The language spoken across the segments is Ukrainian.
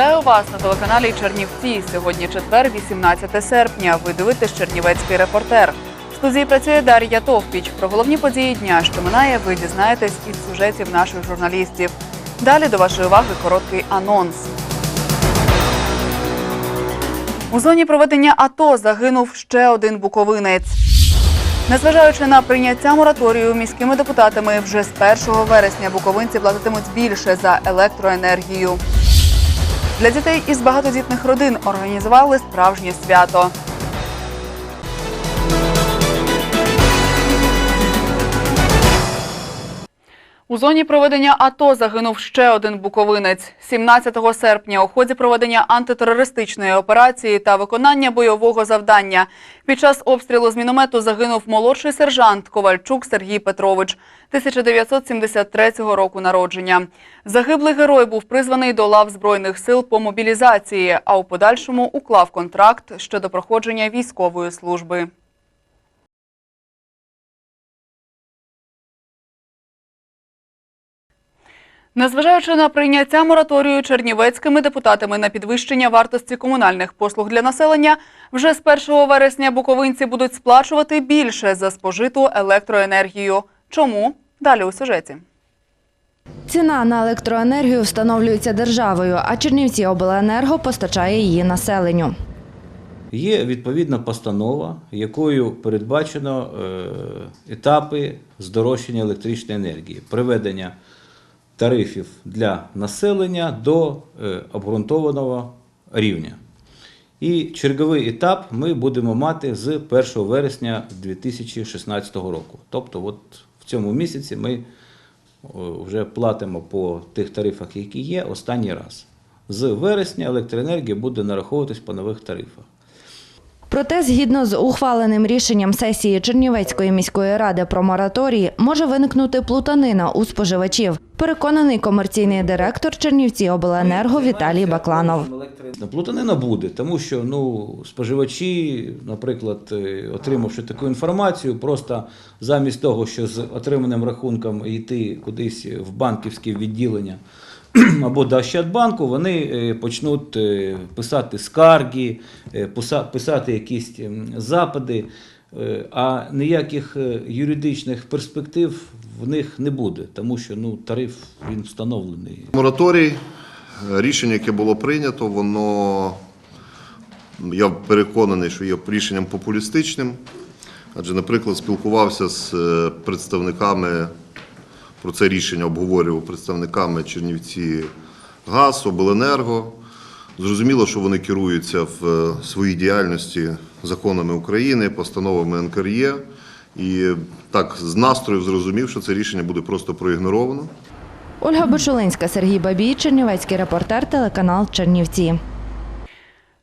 Вітаю вас на телеканалі Чернівці. Сьогодні четвер, 18 серпня. Ви дивитесь Чернівецький репортер. В студії працює Дар'я Товпіч. Про головні події дня, що минає, ви дізнаєтесь із сюжетів наших журналістів. Далі до вашої уваги короткий анонс. У зоні проведення АТО загинув ще один буковинець. Незважаючи на прийняття мораторію міськими депутатами, вже з 1 вересня буковинці платитимуть більше за електроенергію. Для дітей із багатодітних родин організували справжнє свято. У зоні проведення АТО загинув ще один буковинець. 17 серпня у ході проведення антитерористичної операції та виконання бойового завдання. Під час обстрілу з міномету загинув молодший сержант Ковальчук Сергій Петрович, 1973 року народження. Загиблий герой був призваний до лав Збройних сил по мобілізації, а у подальшому уклав контракт щодо проходження військової служби. Незважаючи на прийняття мораторію чернівецькими депутатами на підвищення вартості комунальних послуг для населення, вже з 1 вересня буковинці будуть сплачувати більше за спожиту електроенергію. Чому? Далі у сюжеті. Ціна на електроенергію встановлюється державою, а Чернівці обленерго постачає її населенню. Є відповідна постанова, якою передбачено е, етапи здорожчання електричної енергії, приведення тарифів для населення до е, обґрунтованого рівня. І черговий етап ми будемо мати з 1 вересня 2016 року. Тобто, от в цьому місяці ми вже платимо по тих тарифах, які є, останній раз. З вересня електроенергія буде нараховуватись по нових тарифах. Проте, згідно з ухваленим рішенням сесії Чернівецької міської ради про мораторій, може виникнути плутанина у споживачів. Переконаний комерційний директор Чернівці обленерго Віталій Бакланов. Плутанина буде, тому що ну, споживачі, наприклад, е, отримавши таку інформацію, просто замість того, що з отриманим рахунком йти кудись в банківське відділення або до вони е, почнуть е, писати скарги, е, писати якісь ем, запити, е, а ніяких юридичних перспектив в них не буде, тому що ну, тариф він встановлений. Мораторій, рішення, яке було прийнято, воно, я переконаний, що є рішенням популістичним. Адже, наприклад, спілкувався з представниками, про це рішення обговорював представниками Чернівці ГАЗ, Обленерго. Зрозуміло, що вони керуються в е, своїй діяльності законами України, постановами НКРЄ. І так з настрою зрозумів, що це рішення буде просто проігноровано. Ольга Бочулинська, Сергій Бабій, Чернівецький репортер, телеканал Чернівці.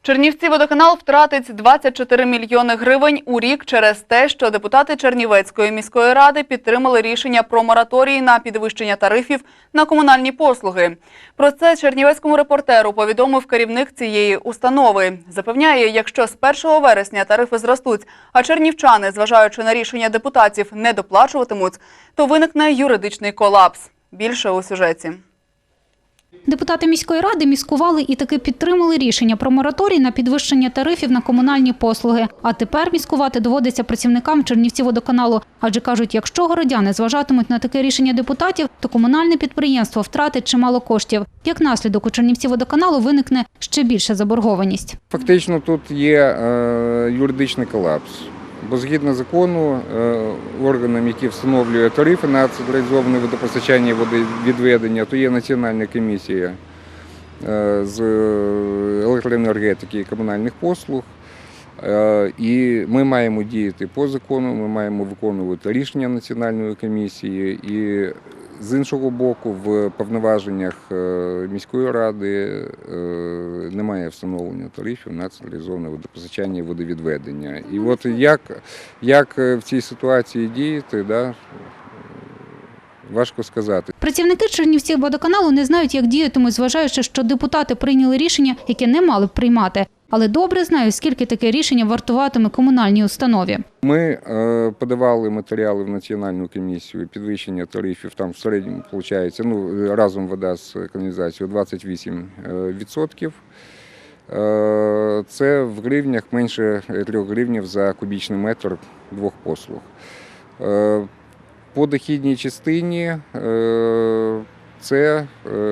Чернівці водоканал втратить 24 мільйони гривень у рік через те, що депутати Чернівецької міської ради підтримали рішення про мораторій на підвищення тарифів на комунальні послуги. Про це чернівецькому репортеру повідомив керівник цієї установи. Запевняє, якщо з 1 вересня тарифи зростуть, а чернівчани, зважаючи на рішення депутатів, не доплачуватимуть, то виникне юридичний колапс. Більше у сюжеті. Депутати міської ради міскували і таки підтримали рішення про мораторій на підвищення тарифів на комунальні послуги. А тепер міскувати доводиться працівникам Чернівці водоканалу. Адже кажуть, якщо городяни зважатимуть на таке рішення депутатів, то комунальне підприємство втратить чимало коштів. Як наслідок у Чернівці водоканалу виникне ще більша заборгованість. Фактично тут є е, юридичний колапс. Бо згідно закону, е, органом, який встановлює тарифи на централізоване водопостачання водовідведення, то є Національна комісія е, з електроенергетики і комунальних послуг. Е, І ми маємо діяти по закону, ми маємо виконувати рішення Національної комісії. І З іншого боку, в повноваженнях е, міської ради е, немає встановлення тарифів на централізоване водопостачання і водовідведення. І от як, як е, в цій ситуації діяти, да, важко сказати. Працівники Чернівців водоканалу не знають, як діятимуть, зважаючи, що депутати прийняли рішення, яке не мали б приймати. Але добре знають, скільки таке рішення вартуватиме комунальній установі. Ми е, подавали матеріали в національну комісію підвищення тарифів. Там в середньому виходить, ну разом вода з каналізацією 28 е, відсотків. Е, Це в гривнях менше 3 гривнів за кубічний метр двох послуг. По дохідній частині це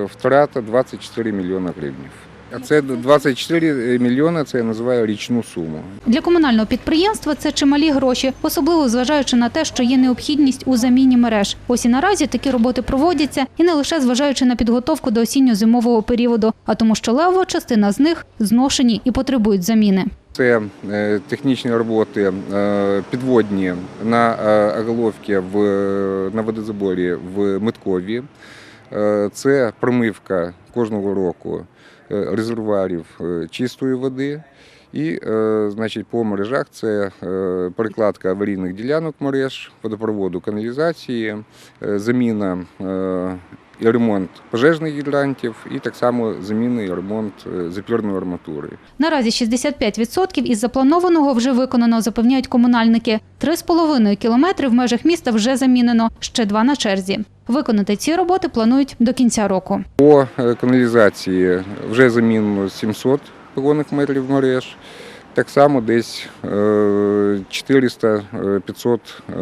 втрата 24 мільйона гривнів. А це 24 мільйони, це я називаю річну суму. Для комунального підприємства це чималі гроші, особливо зважаючи на те, що є необхідність у заміні мереж. Ось і наразі такі роботи проводяться, і не лише зважаючи на підготовку до осінньо-зимового періоду, а тому, що левова частина з них зношені і потребують заміни. Це е, технічні роботи е, підводні на е, оголовці в, на водозаборі в Миткові. Е, Це промивка кожного року е, резервуарів е, чистої води. І, е, значить, по мережах це е, перекладка аварійних ділянок мереж, водопроводу, каналізації, е, заміна е, і ремонт пожежних гідрантів, і так само заміна і ремонт е, запірної арматури. Наразі 65% із запланованого вже виконано, запевняють комунальники. 3,5 кілометри в межах міста вже замінено, ще два на черзі. Виконати ці роботи планують до кінця року. По е, каналізації вже замінено 700 вагонних метрів мереж. Так само десь е, 400-500 е,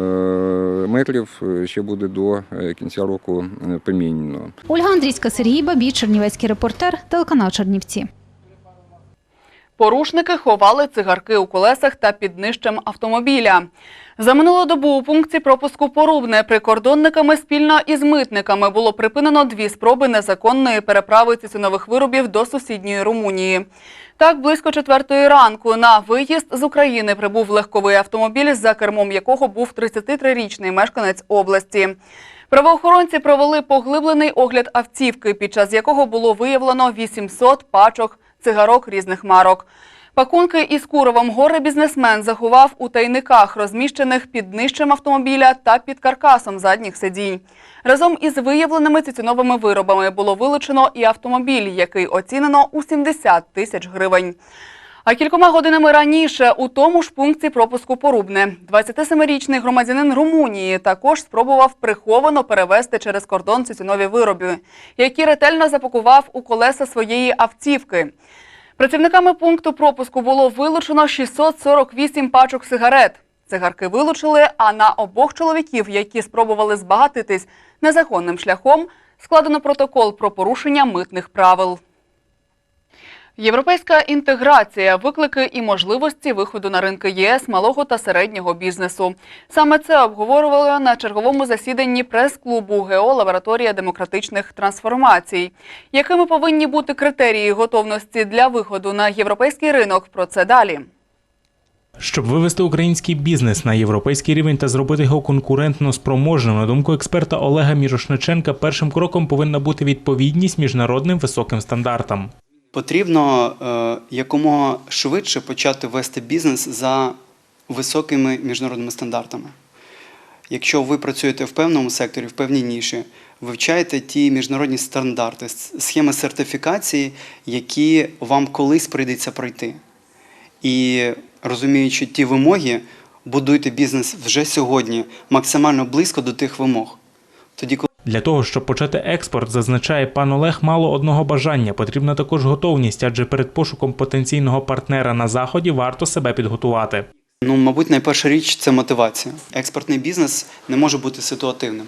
метрів е, ще буде до е, кінця року е, помінено. Ольга Андрійська, Сергій Бабій, Чернівецький репортер, телеканал Чернівці. Порушники ховали цигарки у колесах та під нижчем автомобіля. За минулу добу у пункті пропуску Порубне прикордонниками спільно із митниками було припинено дві спроби незаконної переправи тютюнових виробів до сусідньої Румунії. Так, близько четвертої ранку на виїзд з України прибув легковий автомобіль, за кермом якого був 33-річний мешканець області. Правоохоронці провели поглиблений огляд автівки, під час якого було виявлено 800 пачок цигарок різних марок. Пакунки із куровом горе бізнесмен заховав у тайниках, розміщених під нижчим автомобіля та під каркасом задніх сидінь. Разом із виявленими тютюновими виробами було вилучено і автомобіль, який оцінено у 70 тисяч гривень. А кількома годинами раніше у тому ж пункті пропуску Порубне 27-річний громадянин Румунії також спробував приховано перевезти через кордон тютюнові вироби, які ретельно запакував у колеса своєї автівки. Працівниками пункту пропуску було вилучено 648 пачок сигарет. Цигарки вилучили, а на обох чоловіків, які спробували збагатитись незаконним шляхом, складено протокол про порушення митних правил. Європейська інтеграція, виклики і можливості виходу на ринки ЄС малого та середнього бізнесу. Саме це обговорювали на черговому засіданні прес-клубу ГЕО Лабораторія демократичних трансформацій. Якими повинні бути критерії готовності для виходу на європейський ринок? Про це далі. Щоб вивести український бізнес на європейський рівень та зробити його конкурентно спроможним, на думку експерта Олега Мірошниченка, першим кроком повинна бути відповідність міжнародним високим стандартам. Потрібно е, якомога швидше почати вести бізнес за високими міжнародними стандартами. Якщо ви працюєте в певному секторі, в певній ніші, вивчайте ті міжнародні стандарти, схеми сертифікації, які вам колись прийдеться пройти. І розуміючи ті вимоги, будуйте бізнес вже сьогодні максимально близько до тих вимог. Тоді, коли Для того, щоб почати експорт, зазначає пан Олег, мало одного бажання. Потрібна також готовність, адже перед пошуком потенційного партнера на заході варто себе підготувати. Ну, мабуть, найперша річ це мотивація. Експортний бізнес не може бути ситуативним.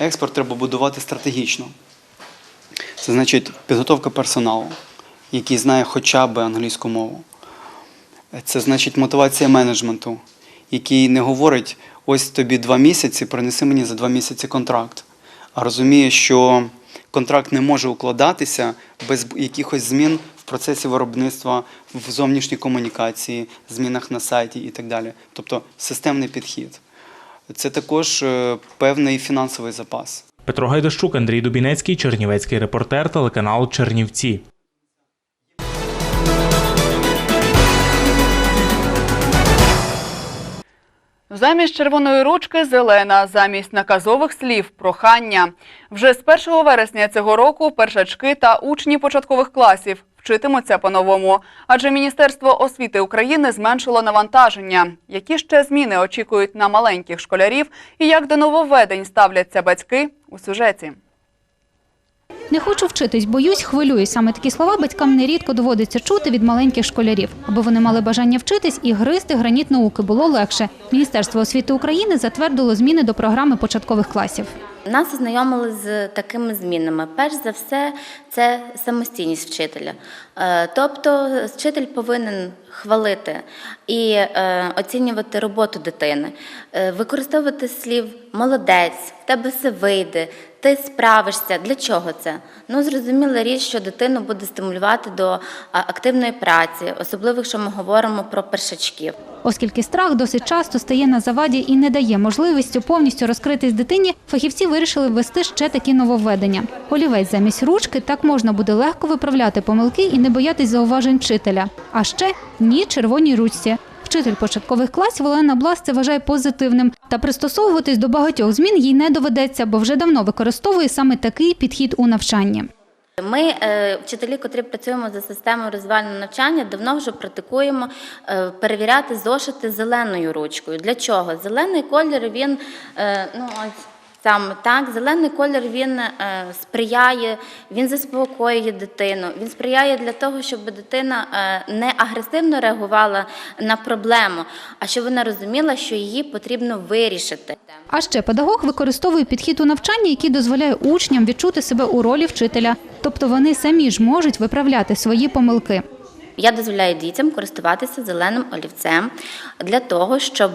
Експорт треба будувати стратегічно. Це значить підготовка персоналу, який знає хоча б англійську мову. Це значить мотивація менеджменту, який не говорить: ось тобі два місяці, принеси мені за два місяці контракт. Розуміє, що контракт не може укладатися без якихось змін в процесі виробництва, в зовнішній комунікації, змінах на сайті і так далі. Тобто системний підхід. Це також е, певний фінансовий запас. Петро Гайдащук, Андрій Дубінецький, Чернівецький репортер, телеканал Чернівці. Замість червоної ручки зелена, замість наказових слів прохання. Вже з 1 вересня цього року першачки та учні початкових класів вчитимуться по-новому, адже Міністерство освіти України зменшило навантаження. Які ще зміни очікують на маленьких школярів і як до нововведень ставляться батьки у сюжеті. Не хочу вчитись, боюсь, хвилююсь. Саме такі слова батькам нерідко доводиться чути від маленьких школярів. Аби вони мали бажання вчитись і гризти граніт науки було легше. Міністерство освіти України затвердило зміни до програми початкових класів. Нас ознайомили з такими змінами. Перш за все, це самостійність вчителя. Е, Тобто, вчитель повинен хвалити і е, оцінювати роботу дитини, Е, використовувати слів молодець, в тебе все вийде. Ти справишся. Для чого це? Ну, зрозуміла річ, що дитину буде стимулювати до активної праці, особливо якщо ми говоримо про першачків. Оскільки страх досить часто стає на заваді і не дає можливістю повністю розкритись дитині, фахівці вирішили ввести ще такі нововведення. Олівець замість ручки так можна буде легко виправляти помилки і не боятись зауважень вчителя. А ще ні червоній ручці. Вчитель початкових класів Олена Блас це вважає позитивним. Та пристосовуватись до багатьох змін їй не доведеться, бо вже давно використовує саме такий підхід у навчанні. Ми, е, вчителі, котрі працюємо за системою розвивального навчання, давно вже практикуємо е, перевіряти зошити зеленою ручкою. Для чого? Зелений колір він е, ну ось. Саме так, зелений колір він е, сприяє, він заспокоює дитину. Він сприяє для того, щоб дитина е, не агресивно реагувала на проблему, а щоб вона розуміла, що її потрібно вирішити. А ще педагог використовує підхід у навчанні, який дозволяє учням відчути себе у ролі вчителя. Тобто вони самі ж можуть виправляти свої помилки. Я дозволяю дітям користуватися зеленим олівцем для того, щоб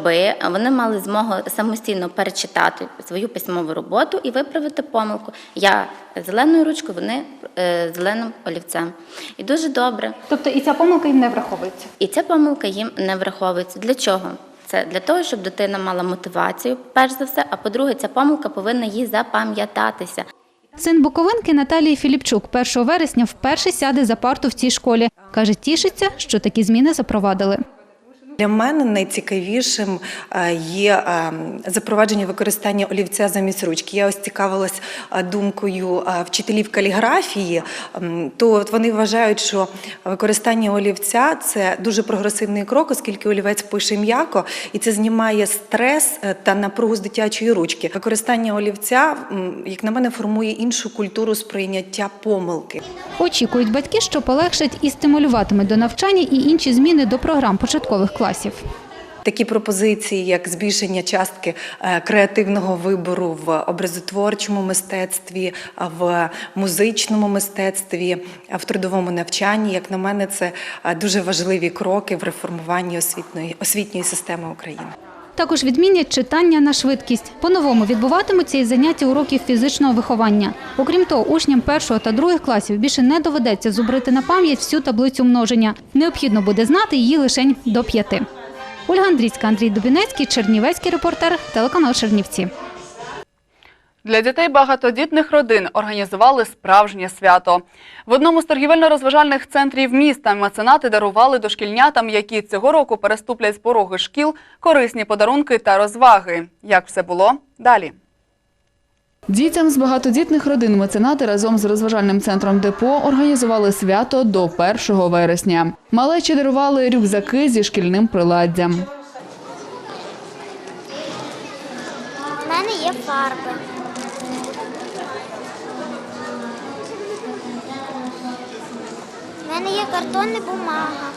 вони мали змогу самостійно перечитати свою письмову роботу і виправити помилку. Я зеленою ручкою, вони е, зеленим олівцем. І дуже добре. Тобто і ця помилка їм не враховується. І ця помилка їм не враховується. Для чого? Це для того, щоб дитина мала мотивацію, перш за все. А по-друге, ця помилка повинна їй запам'ятатися. Син Буковинки Наталії Філіпчук 1 вересня вперше сяде за парту в цій школі. Каже, тішиться, що такі зміни запровадили. Для мене найцікавішим е, є е, запровадження використання олівця замість ручки. Я ось цікавилась е, думкою вчителів каліграфії. То вони вважають, що використання олівця це дуже прогресивний крок, оскільки олівець пише м'яко, і це знімає стрес та напругу з дитячої ручки. Використання олівця, як на мене, формує іншу культуру сприйняття помилки. Очікують батьки, що полегшать і стимулюватимуть до навчання і інші зміни до програм початкових класів. Такі пропозиції, як збільшення частки е, креативного вибору в образотворчому мистецтві, в музичному мистецтві, в трудовому навчанні, як на мене, це е, дуже важливі кроки в реформуванні освітньої освітньої системи України. Також відмінять читання на швидкість. По-новому відбуватимуться і заняття уроків фізичного виховання. Окрім того, учням першого та других класів більше не доведеться зубрити на пам'ять всю таблицю множення. Необхідно буде знати її лише до п'яти. Ольга Андрійська, Андрій Дубінецький, Чернівецький репортер, телеканал Чернівці. Для дітей багатодітних родин організували справжнє свято. В одному з торгівельно-розважальних центрів міста меценати дарували дошкільнятам, які цього року переступлять з пороги шкіл, корисні подарунки та розваги. Як все було? Далі. Дітям з багатодітних родин меценати разом з розважальним центром депо організували свято до 1 вересня. Малечі дарували рюкзаки зі шкільним приладдям. У мене є фарби. Мене є картон і бумага.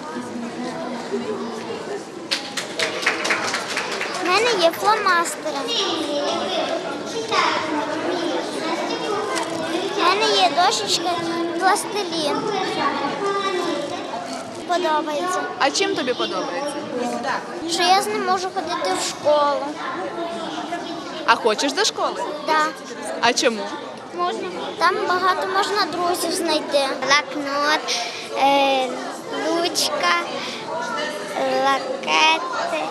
У мене є фломастери. У мене є дощечка пластилін. Подобається. А чим тобі подобається? Що я з ним можу ходити в школу. А хочеш до школи? Так. А чому? Можна. Там багато можна друзів знайти. Блокнот, е, ручка, лакети,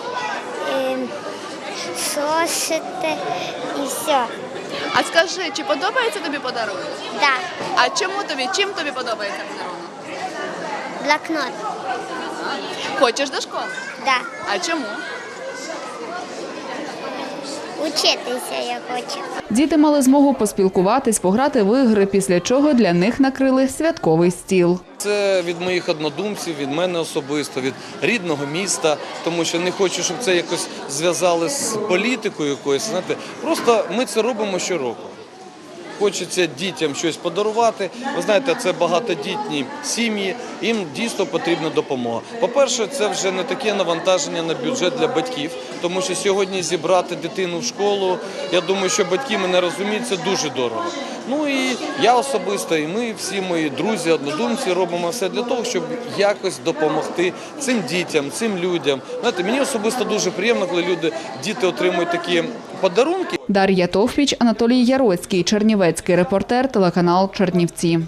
е, сошити і все. А скажи, чи подобається тобі подарунок? Да. А чому тобі? Чим тобі подобається подарунок? Блокнот. Хочеш до школи? Да. А чому? Учитися я хочу. Діти мали змогу поспілкуватись, пограти в ігри, після чого для них накрили святковий стіл. Це від моїх однодумців, від мене особисто, від рідного міста, тому що не хочу, щоб це якось зв'язали з політикою якоюсь. Знаєте, просто ми це робимо щороку. Хочеться дітям щось подарувати. Ви знаєте, це багатодітні сім'ї, їм дійсно потрібна допомога. По-перше, це вже не таке навантаження на бюджет для батьків, тому що сьогодні зібрати дитину в школу, я думаю, що батьки мене розуміють, це дуже дорого. Ну і я особисто, і ми, всі мої друзі, однодумці, робимо все для того, щоб якось допомогти цим дітям, цим людям. Знаєте, мені особисто дуже приємно, коли люди, діти отримують такі подарунки. Дар'я Товпіч, Анатолій Яроцький, Чернівецький репортер, телеканал Чернівці.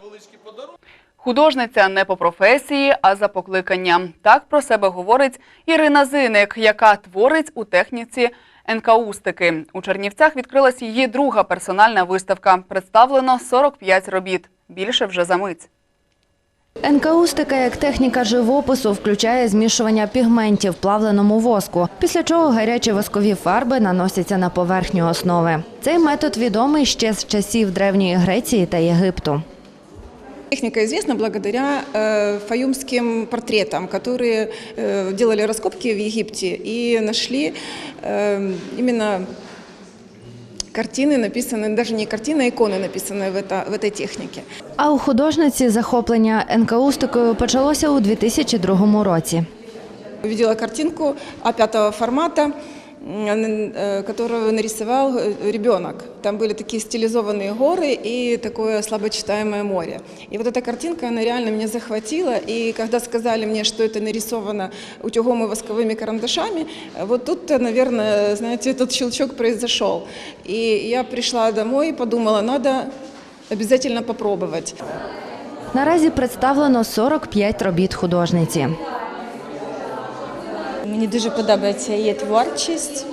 Художниця не по професії, а за покликанням. Так про себе говорить Ірина Зиник, яка творить у техніці енкаустики. У Чернівцях відкрилась її друга персональна виставка. Представлено 45 робіт. Більше вже за мить. Енкаустика як техніка живопису включає змішування пігментів в плавленому воску, після чого гарячі воскові фарби наносяться на поверхню основи. Цей метод відомий ще з часів Древньої Греції та Єгипту. Техника известна благодаря э, фаюмским портретам, которые э, делали раскопки в Египте и нашли э, именно картины, написанные, даже не картины, а иконы, написанные в, это, в этой технике. А у художниці захоплення енкаустикою почалося у 2002 році. Увидела картинку А5 формата, м, э, которую нарисовал э, ребенок. Там были такие стилизованные горы и такое слабочитаемое море. И вот эта картинка, она реально меня захватила. И когда сказали мне, что это нарисовано утюгом и восковыми карандашами, э, вот тут, э, наверное, знаете, этот щелчок произошел. И я пришла домой и подумала, надо обязательно попробовать. Наразі представлено 45 робіт художниці. Мені дуже подобається її творчість.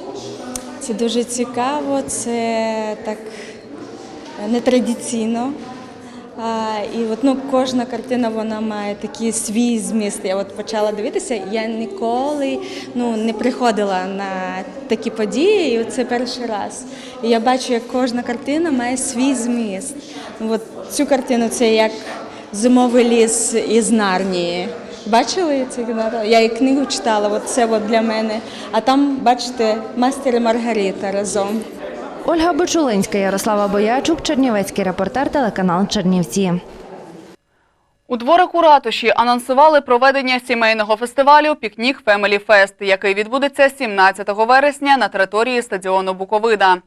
Це дуже цікаво, це так нетрадиційно. І от, ну, кожна картина вона має такий свій зміст. Я от почала дивитися, я ніколи ну, не приходила на такі події, і це перший раз. І я бачу, як кожна картина має свій зміст. От цю картину це як зимовий ліс із Нарнії. Бачили ці кіно? Я і книгу читала, от це от для мене. А там, бачите, мастер і Маргарита разом. Ольга Бочулинська, Ярослава Боячук, Чернівецький репортер, телеканал Чернівці. У дворику ратуші анонсували проведення сімейного фестивалю Пікнік Фемелі Фест, який відбудеться 17 вересня на території стадіону Буковида.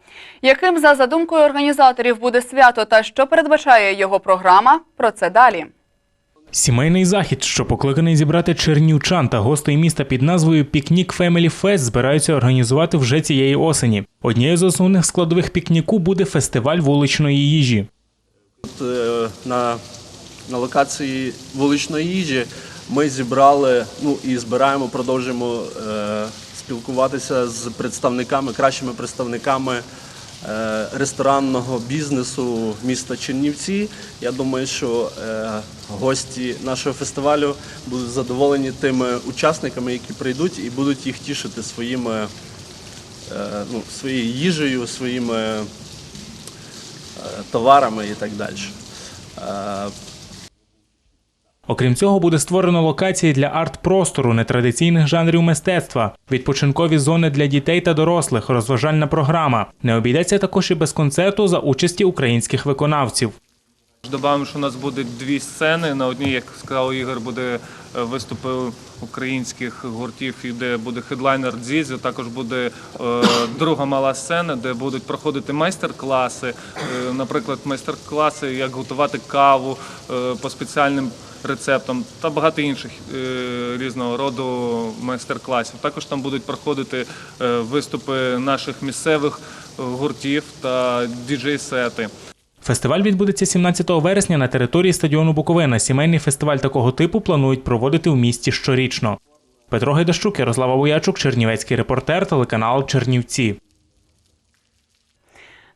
Яким за задумкою організаторів буде свято та що передбачає його програма? Про це далі. Сімейний захід, що покликаний зібрати чернівчан та гостей міста під назвою Пікнік Family Fest, збираються організувати вже цієї осені. Однією з основних складових пікніку буде фестиваль вуличної їжі. Е, на, на локації вуличної їжі ми зібрали ну і збираємо, продовжуємо е, спілкуватися з представниками, кращими представниками ресторанного бізнесу міста Чернівці. Я думаю, що е, гості нашого фестивалю будуть задоволені тими учасниками, які прийдуть, і будуть їх тішити своїми е, ну, своєю їжею, своїми е, товарами і так далі. Окрім цього, буде створено локації для арт-простору, нетрадиційних жанрів мистецтва, відпочинкові зони для дітей та дорослих, розважальна програма. Не обійдеться також і без концерту за участі українських виконавців. Добавимо, що у нас буде дві сцени. На одній, як сказав Ігор, буде е, виступи українських гуртів, і де буде хедлайнер Дзізі. Також буде е, друга мала сцена, де будуть проходити майстер-класи. Е, наприклад, майстер-класи, як готувати каву по спеціальним рецептам та багато інших е, різного роду майстер-класів. Також там будуть проходити е, виступи наших місцевих гуртів та діджей-сети. Фестиваль відбудеться 17 вересня на території стадіону Буковина. Сімейний фестиваль такого типу планують проводити в місті щорічно. Петро Гайдащук, Ярослава Боячук, Чернівецький репортер, телеканал Чернівці.